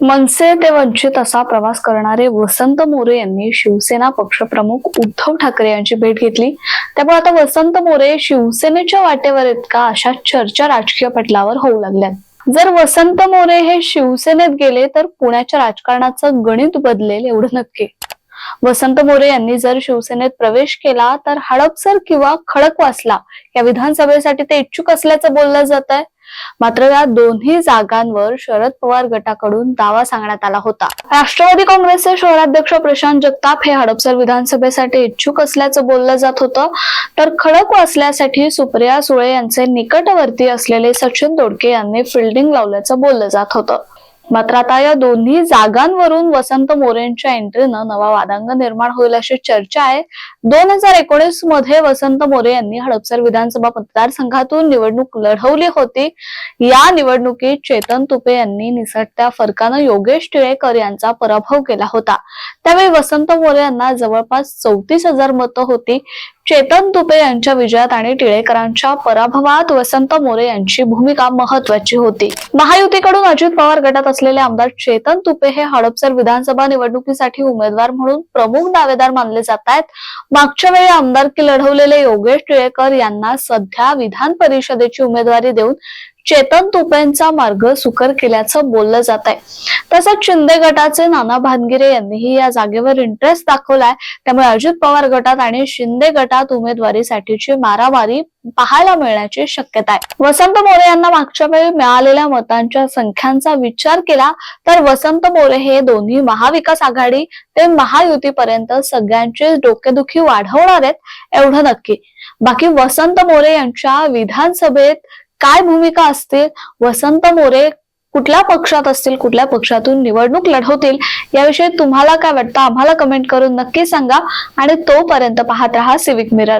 मनसे ते वंचित असा प्रवास करणारे वसंत मोरे यांनी शिवसेना पक्षप्रमुख उद्धव ठाकरे यांची भेट घेतली. त्यामुळे आता वसंत मोरे शिवसेनेच्या वाटेवर आहेत का अशा चर्चा राजकीय पटलावर होऊ लागल्यात जर वसंत मोरे हे शिवसेनेत गेले तर पुण्याच्या राजकारणाचं गणित बदलेल एवढं नक्की. वसंत मोरे यांनी जर शिवसेनेत प्रवेश केला तर हडपसर किंवा खडकवासला या विधानसभेसाठी ते इच्छुक असल्याचं बोललं जात आहे मात्र या दोन्ही जागांवर शरद पवार गटाकडून दावा सांगण्यात आला होता. राष्ट्रवादी काँग्रेसचे शहराध्यक्ष प्रशांत जगताप हे हडपसर विधानसभेसाठी इच्छुक असल्याचं बोललं जात होतं. तर खडक वाचल्यासाठी सुप्रिया सुळे यांचे निकटवर्ती असलेले सचिन दोडके यांनी फिल्डिंग लावल्याचं बोललं जात होतं. मात्र आता या दोन्ही जागांवरून वसंत मोरेंच्या एंट्रीनं नवा वादांग निर्माण होईल अशी चर्चा आहे. दोन हजार एकोणीसमध्ये वसंत मोरे यांनी हडपसर विधानसभा मतदारसंघातून निवडणूक लढवली होती. या निवडणुकीत चेतन तुपे यांनी निसटत्या फरकानं योगेश टिळेकर यांचा पराभव केला होता. त्यावेळी वसंत मोरे यांना जवळपास चौतीस हजार मतं होती. चेतन तुपे यांच्या विजयात आणि टिळेकरांच्या पराभवात वसंत मोरे यांची भूमिका महत्वाची होती. महायुतीकडून अजित पवार गटात असलेले आमदार चेतन तुपे हे हडपसर विधानसभा निवडणुकीसाठी उमेदवार म्हणून प्रमुख दावेदार मानले जात आहेत मागच्या वेळी आमदारकी लढवलेले योगेश टिळेकर यांना सध्या विधान परिषदेची उमेदवारी देऊन चेतन तुपेंचा मार्ग सुकर केल्याचं बोललं जात आहे तसंच शिंदे गटाचे नाना भानगिरे यांनीही या जागेवर इंटरेस्ट दाखवलाय. त्यामुळे अजित पवार गटात आणि शिंदे गटात उमेदवारीसाठीची मारामारी पाहायला मिळण्याची शक्यता आहे. वसंत मोरे यांना मागच्या वेळी मिळालेल्या मतांच्या संख्यांचा विचार केला तर वसंत मोरे हे दोन्ही महाविकास आघाडी ते महायुतीपर्यंत सगळ्यांची डोकेदुखी वाढवणार आहेत एवढं नक्की. बाकी वसंत मोरे यांच्या विधानसभेत काय भूमिका असतील? वसंत मोरे कुठल्या पक्षात असतील कुठल्या पक्षातून निवडणूक लढवतील? याविषयी तुम्हाला काय वाटतं? आम्हाला कमेंट करून नक्की सांगा. आणि तोपर्यंत पाहत राहा सिविक मिरर